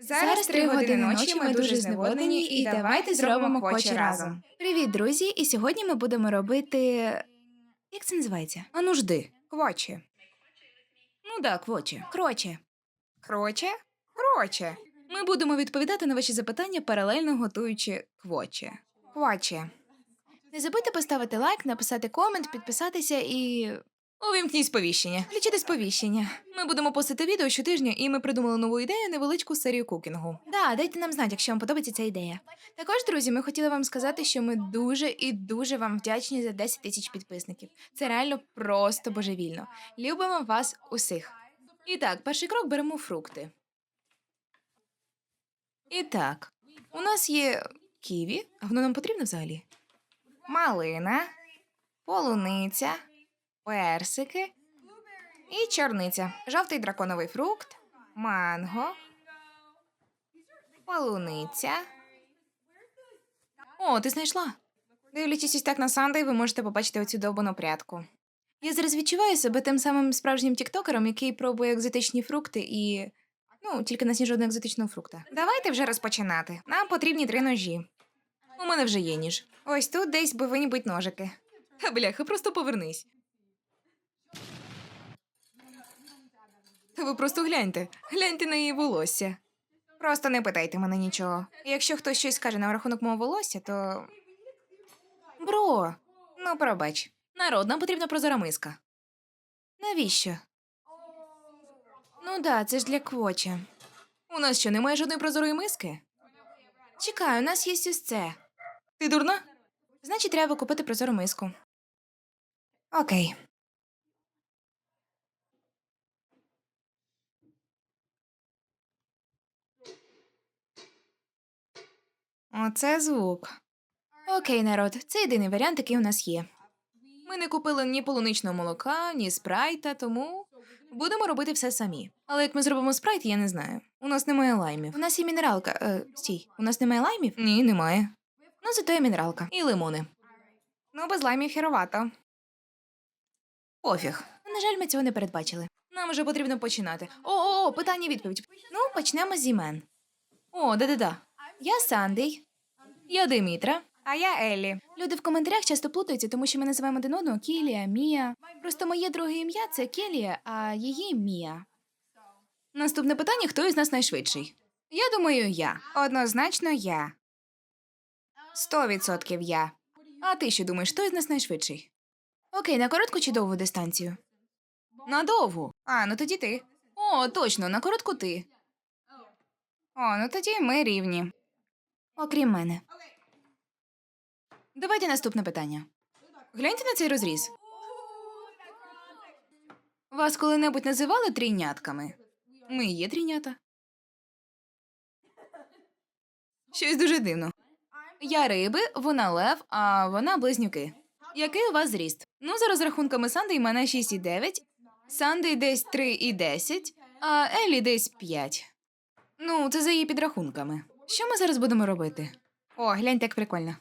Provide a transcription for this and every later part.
Зараз три години ночі, ми дуже зневоднені, і давайте зробимо квочі разом. Привіт, друзі! І сьогодні ми будемо робити. Як це називається? А ну жди. Квочі. Ну да, квочі. Кроче. Кроче? Кроче. Ми будемо відповідати на ваші запитання, паралельно готуючи квоче. Квоче. Не забудьте поставити лайк, написати комент, підписатися і. Увімкніть сповіщення. Включити сповіщення. Ми будемо постити відео щотижня, і ми придумали нову ідею невеличку серію кукінгу. Да, дайте нам знати, якщо вам подобається ця ідея. Також, друзі, ми хотіли вам сказати, що ми дуже і дуже вам вдячні за 10 тисяч підписників. Це реально просто божевільно. Любимо вас усіх. І так, перший крок беремо фрукти. І так, у нас є ківі, а воно нам потрібно взагалі? Малина, полуниця, персики і чорниця. Жовтий драконовий фрукт, манго, полуниця. О, ти знайшла. Дивлячись ось так на Сандей, ви можете побачити оцю довбану прядку. Я зараз відчуваю себе тим самим справжнім тіктокером, який пробує екзотичні фрукти і. Ну, тільки нас ні жодного екзотичного фрукта. Давайте вже розпочинати. Нам потрібні три ножі. У мене вже є ніж. Ось тут десь повинні бути ножики. Ха, бляха, просто повернись. Ви просто гляньте. Гляньте на її волосся. Просто не питайте мене нічого. Якщо хтось щось скаже на рахунок мого волосся, то. Бро, Ну, пробач. народ, нам потрібна прозора миска. Навіщо? Ну да, це ж для квоча. У нас що, немає жодної прозорої миски? Чекай, у нас є ось це. Ти дурна? Значить, треба купити прозору миску. Окей. Оце звук. Окей, народ, це єдиний варіант, який у нас є. Ми не купили ні полуничного молока, ні спрайта, тому будемо робити все самі. Але як ми зробимо спрайт, я не знаю. У нас немає лаймів. У нас є мінералка. Е, стій, у нас немає лаймів? Ні, немає. Ну, зато є мінералка. І лимони. Ну, без лаймів херовато. Пофіг. На жаль, ми цього не передбачили. Нам вже потрібно починати. О, о, о, питання відповідь. Ну, почнемо з імен. О, да-да-да. Я Сандей. Я Димітра. А я Еллі. Люди в коментарях часто плутаються, тому що ми називаємо один одного Кілія, Мія. Просто моє друге ім'я це Келія, а її Мія. Наступне питання: хто із нас найшвидший? Я думаю, я. Однозначно я. Сто відсотків я. А ти що думаєш, хто із нас найшвидший? Окей, на коротку чи довгу дистанцію? На довгу. А, ну тоді ти. О, точно, на коротку ти. О, ну тоді ми рівні. Окрім мене. Давайте наступне питання. Гляньте на цей розріз. Вас коли-небудь називали трійнятками? Ми є трійнята. Щось дуже дивно. Я риби, вона лев, а вона близнюки. Який у вас зріст? Ну, за розрахунками Санди і мене 6,9, Санди десь 3,10, а Елі десь 5. Ну, це за її підрахунками. Що ми зараз будемо робити? О, гляньте, як прикольно.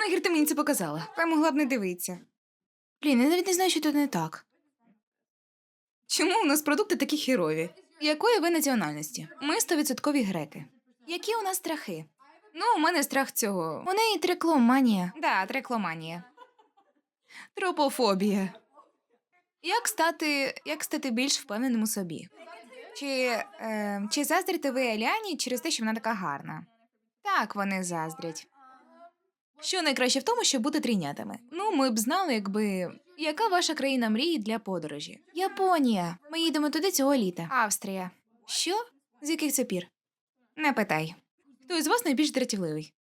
Нахер ти мені це показала. Та могла б не дивитися. Блін, я навіть не знаю, що тут не так. Чому у нас продукти такі хірові? Якої ви національності? Ми стовідсоткові греки. Які у нас страхи? Ну, у мене страх цього. У неї трикломанія, Да, трекломанія. тропофобія. Як стати, як стати більш впевненим у собі? Чи, е, чи заздрите ви Еліані через те, що вона така гарна? Так, вони заздрять. Що найкраще в тому, щоб бути трійнятами? Ну, ми б знали, якби. Яка ваша країна мрії для подорожі? Японія. Ми їдемо туди цього літа. Австрія. Що? З яких це пір? Не питай. Хто із вас найбільш дратівливий?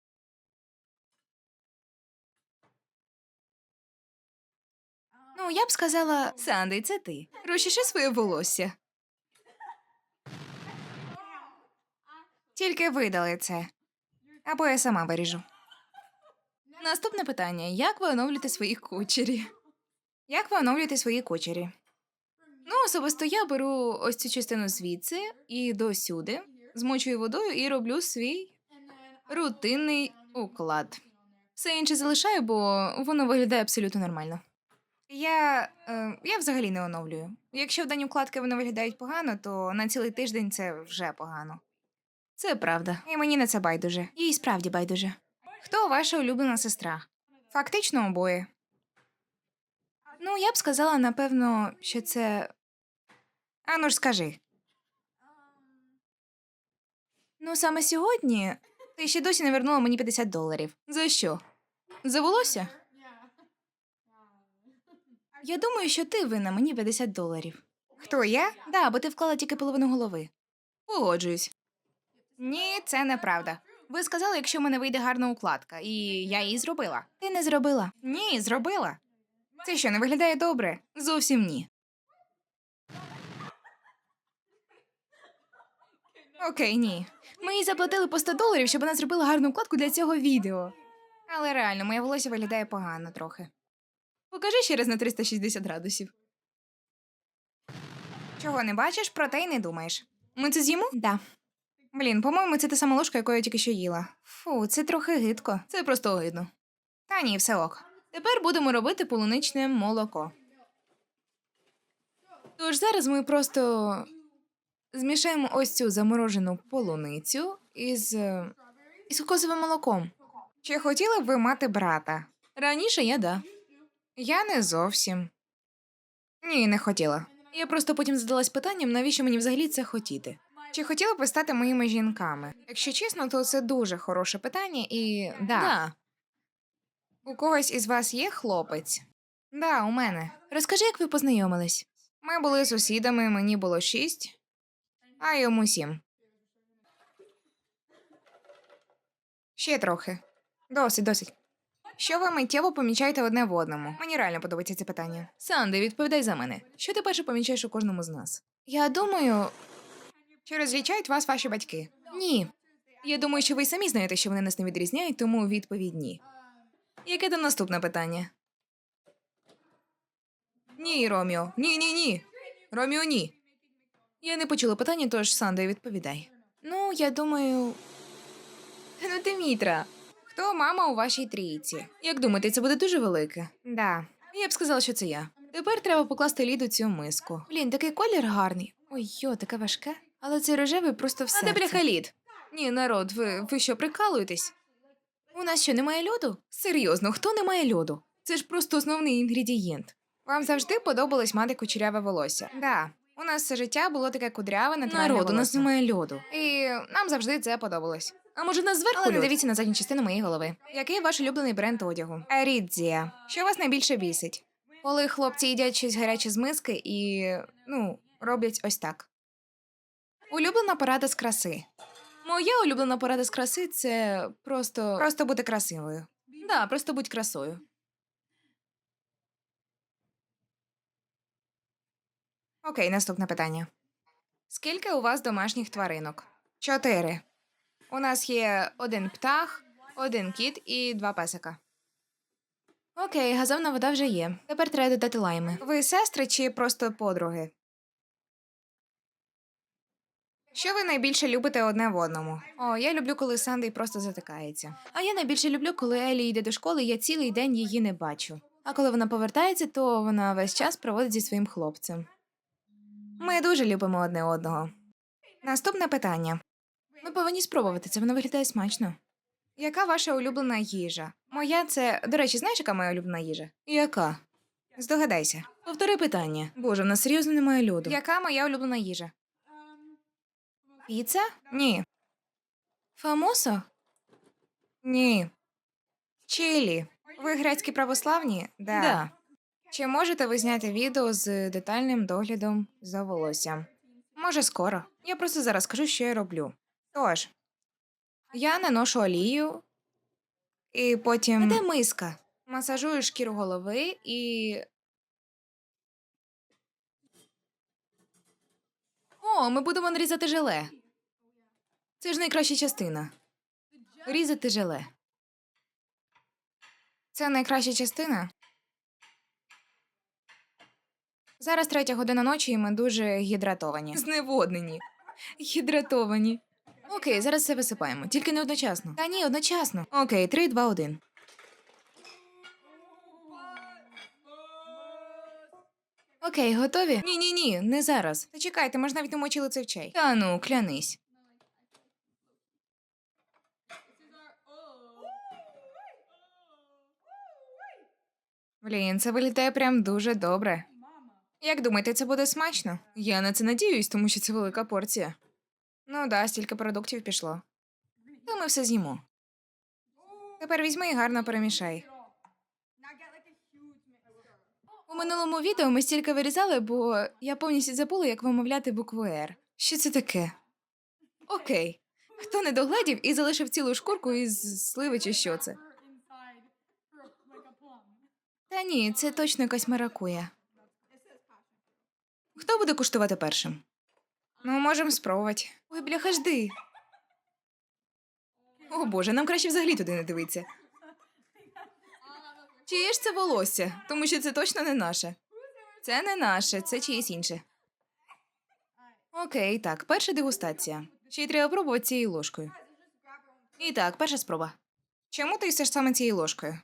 Ну, я б сказала, Санди, це ти. Розчеши своє волосся. Тільки видали це. Або я сама виріжу. Наступне питання: як ви оновлюєте своїх кучері? Як ви оновлюєте свої кучері? Ну, особисто я беру ось цю частину звідси і до сюди, змочую водою і роблю свій рутинний уклад. Все інше залишаю, бо воно виглядає абсолютно нормально. Я, е, я взагалі не оновлюю. Якщо в дані вкладки вони виглядають погано, то на цілий тиждень це вже погано. Це правда. І мені на це байдуже. Їй справді байдуже. Хто ваша улюблена сестра? Фактично обоє. Ну, я б сказала, напевно, що це. Ану ж скажи, Ну, саме сьогодні ти ще досі не вернула мені 50 доларів. За що? За волосся? Я думаю, що ти винна мені 50 доларів. Хто я? Да, бо ти вклала тільки половину голови. Погоджуюсь. Ні, це неправда. Ви сказали, якщо в мене вийде гарна укладка, і я її зробила. Ти не зробила. Ні, зробила. Це що, не виглядає добре? Зовсім ні. Окей, ні. Ми їй заплатили по 100 доларів, щоб вона зробила гарну вкладку для цього відео. Але реально, моє волосся виглядає погано трохи. Покажи ще раз на 360 градусів. Чого не бачиш, про те й не думаєш. Ми це з'їмо? Да. Блін, по-моєму, це та сама ложка, яку я тільки що їла. Фу, це трохи гидко. Це просто огидно. Та ні, все ок. Тепер будемо робити полуничне молоко. Тож зараз ми просто змішаємо ось цю заморожену полуницю із, е, із кокосовим молоком. Чи хотіли б ви мати брата? Раніше я да. Я не зовсім. Ні, не хотіла. Я просто потім задалась питанням, навіщо мені взагалі це хотіти. Чи хотіли б ви стати моїми жінками? Якщо чесно, то це дуже хороше питання, і да, Да. у когось із вас є хлопець? Да, у мене. Розкажи, як ви познайомились. Ми були сусідами, мені було шість, а йому сім. Ще трохи. Досить, досить. Що ви миттєво помічаєте одне в одному? Мені реально подобається це питання. Санди, відповідай за мене. Що ти перше помічаєш у кожному з нас? Я думаю, чи розлічають вас ваші батьки? Ні. Я думаю, що ви й самі знаєте, що вони нас не відрізняють, тому відповідь ні. Яке там наступне питання? Ні, Роміо. Ні, ні, ні. Роміо, ні. Я не почула питання, тож Санди, відповідай. Ну, я думаю. Ну, Димітра. Хто мама у вашій трійці? Як думаєте, це буде дуже велике? Да. Я б сказала, що це я. Тепер треба покласти лід у цю миску. Блін, такий колір гарний. Ой, йо, таке важке. Але цей рожевий просто все. А де бляха лід? Ні, народ, ви, ви що, прикалуєтесь? У нас що, немає льоду? Серйозно, хто не має льоду? Це ж просто основний інгредієнт. Вам завжди подобалось мати кучеряве волосся? Да. У нас все життя було таке кудряве, натуральне Народ, у нас волосся. немає льоду. І нам завжди це подобалось. А може нас зверху Але не льод? дивіться на задню частину моєї голови. Який ваш улюблений бренд одягу? Ерідзія. Що вас найбільше бісить? Коли хлопці їдять щось гаряче з миски і ну, роблять ось так. Улюблена порада з краси. Моя улюблена порада з краси це просто. Просто бути красивою. Да, просто будь красою. Окей, наступне питання. Скільки у вас домашніх тваринок? Чотири. У нас є один птах, один кіт і два песика. Окей, газовна вода вже є. Тепер треба додати лайми. Ви сестри чи просто подруги? Що ви найбільше любите одне в одному? О, я люблю, коли Сандей просто затикається. А я найбільше люблю, коли Елі йде до школи, я цілий день її не бачу. А коли вона повертається, то вона весь час проводить зі своїм хлопцем. Ми дуже любимо одне одного. Наступне питання: Ми повинні спробувати це, воно виглядає смачно. яка ваша улюблена їжа? Моя це. До речі, знаєш, яка моя улюблена їжа? Яка? Здогадайся. Повтори питання. Боже, в нас серйозно немає льоду. Яка моя улюблена їжа? Піца? Ні. Фамосо? Ні. Чилі. Ви грецькі православні? Да. Да. Чи можете ви зняти відео з детальним доглядом за волоссям? Може, скоро. Я просто зараз скажу, що я роблю. Тож, я наношу олію, і А потім де миска? масажую шкіру голови і. О, ми будемо нарізати желе. Це ж найкраща частина. Різати желе. Це найкраща частина. Зараз третя година ночі, і ми дуже гідратовані. Зневоднені. Гідратовані. Окей, зараз все висипаємо, тільки не одночасно. Та ні, одночасно. Окей, три, два, один. Окей, готові? Ні, ні, ні, не зараз. Та чекайте, ми ж навіть не мочили це в чай. Та ну, клянись. Блін, це вилітає прям дуже добре. Як думаєте, це буде смачно? Я на це надіюсь, тому що це велика порція. Ну да, стільки продуктів пішло. Та ми все з'їмо. Тепер візьми і гарно перемішай. У минулому відео ми стільки вирізали, бо я повністю забула, як вимовляти букву «Р». Що це таке? Окей. Хто не догледів і залишив цілу шкурку із сливи чи що це? Та ні, це точно якась маракуя. Хто буде куштувати першим? Ну, можемо спробувати. Ой, бляха, жди. О боже, нам краще взагалі туди не дивитися. Чиє ж це волосся? Тому що це точно не наше. Це не наше, це чиєсь інше. Окей, так, перша дегустація. Ще й треба пробувати цією ложкою. І так, перша спроба. Чому ти їсиш саме цією ложкою?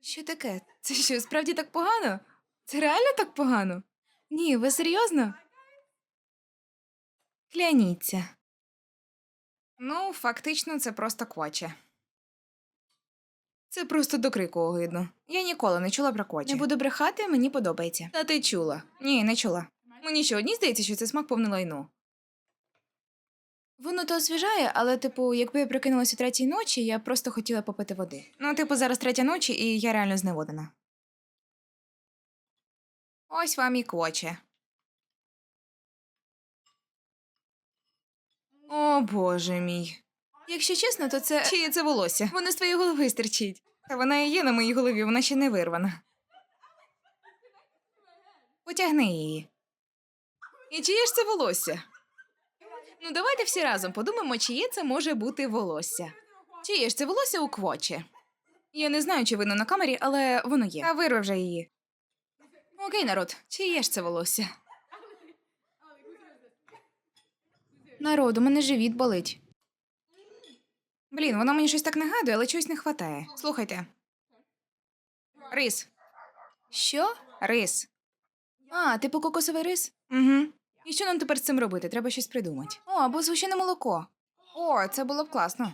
Що таке? Це що, справді так погано? Це реально так погано? Ні, ви серйозно? Кляніться. Ну, фактично, це просто кваче. Це просто до крику огидно. Я ніколи не чула про кваче. Не буду брехати, мені подобається. Та ти чула. Ні, не чула. Мені що, одній здається, що це смак повне лайно. Воно то освіжає, але, типу, якби я прокинулася о третій ночі, я просто хотіла попити води. Ну, типу, зараз третя ночі, і я реально зневодена. Ось вам і квоче. О, боже мій. Якщо чесно, то це. Чиє це волосся? Воно з твоєї голови стирчить. Та вона і є на моїй голові, вона ще не вирвана. Потягни її. І чиє ж це волосся? Ну, давайте всі разом подумаємо, чиє це може бути волосся. Чиє ж це волосся у квочі? Я не знаю, чи видно на камері, але воно є. Та вирви вже її. Окей, народ, чиє ж це волосся? Народ, у мене живіт болить. Блін, воно мені щось так нагадує, але чогось не хватає. Слухайте. Рис. Що? Рис. А, типу кокосовий рис? Угу. І що нам тепер з цим робити? Треба щось придумати. О, або згущене молоко. О, це було б класно.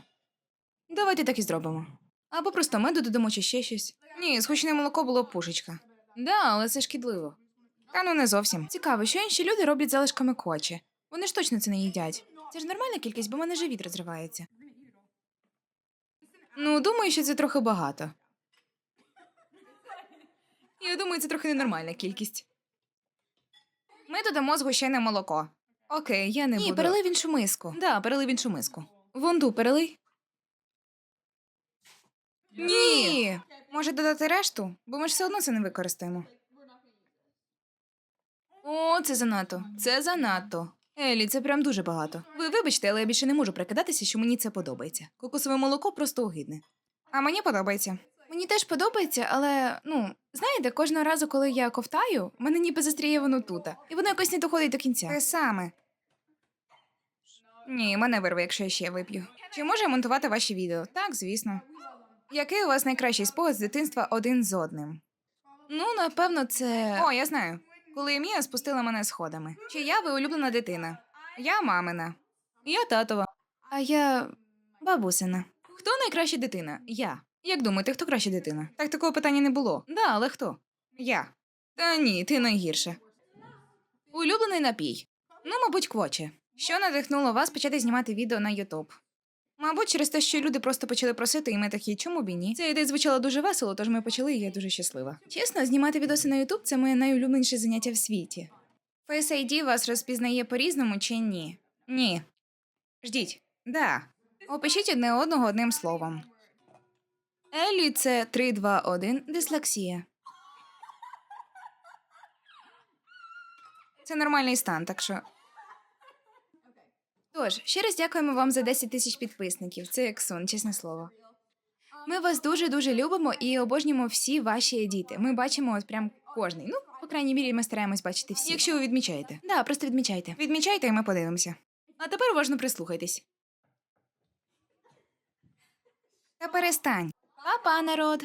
Давайте так і зробимо. Або просто меду додамо чи ще щось. Ні, згущене молоко було б пушечка. Да, але це шкідливо. Та ну не зовсім. Цікаво, що інші люди роблять залишками квочі. Вони ж точно це не їдять. Це ж нормальна кількість, бо в мене живіт розривається. Ну, думаю, що це трохи багато. Я думаю, це трохи ненормальна кількість. Ми додамо згущене молоко. Окей, я не Ні, буду. перелий в іншу миску. Да, перелий в іншу миску. Вонду перелий. Ні. Може додати решту, бо ми ж все одно це не використаємо. О, це занадто. Це занадто. Елі, це прям дуже багато. Ви вибачте, але я більше не можу прикидатися, що мені це подобається. Кокосове молоко просто огидне. А мені подобається. Мені теж подобається, але ну знаєте, кожного разу, коли я ковтаю, мене ніби застріє воно тута, і воно якось не доходить до кінця. Те саме. Ні, мене вирве, якщо я ще вип'ю. Чи можу я монтувати ваші відео? Так, звісно. Який у вас найкращий спогад з дитинства один з одним? Ну, напевно, це. О, я знаю. Коли Мія спустила мене сходами. Чия ви улюблена дитина? Я мамина. Я татова. А я бабусина. Хто найкраща дитина? Я. Як думаєте, хто краща дитина? Так такого питання не було. Да, але хто? Я. Та ні, ти найгірше. Улюблений напій. Ну, мабуть, квоче. Що надихнуло вас почати знімати відео на Ютуб? Мабуть, через те, що люди просто почали просити, і ми такі, чому б і ні? Ця ідея звучала дуже весело, тож ми почали, і я дуже щаслива. Чесно, знімати відоси на Ютуб це моє найулюбленіше заняття в світі. Face ID вас розпізнає по-різному чи ні? Ні. Ждіть. Да. Опишіть одне одного одним словом. Еллі це 3, 2, 1, дислексія. Це нормальний стан, так що. Тож, ще раз дякуємо вам за 10 тисяч підписників. Це як сон, чесне слово. Ми вас дуже дуже любимо і обожнюємо всі ваші діти. Ми бачимо от прям кожний. Ну, по крайній мірі, ми стараємось бачити всі. Якщо ви відмічаєте. Да, просто відмічайте. Відмічайте, і ми подивимося. А тепер уважно прислухайтесь. Та перестань. Па-па, народ!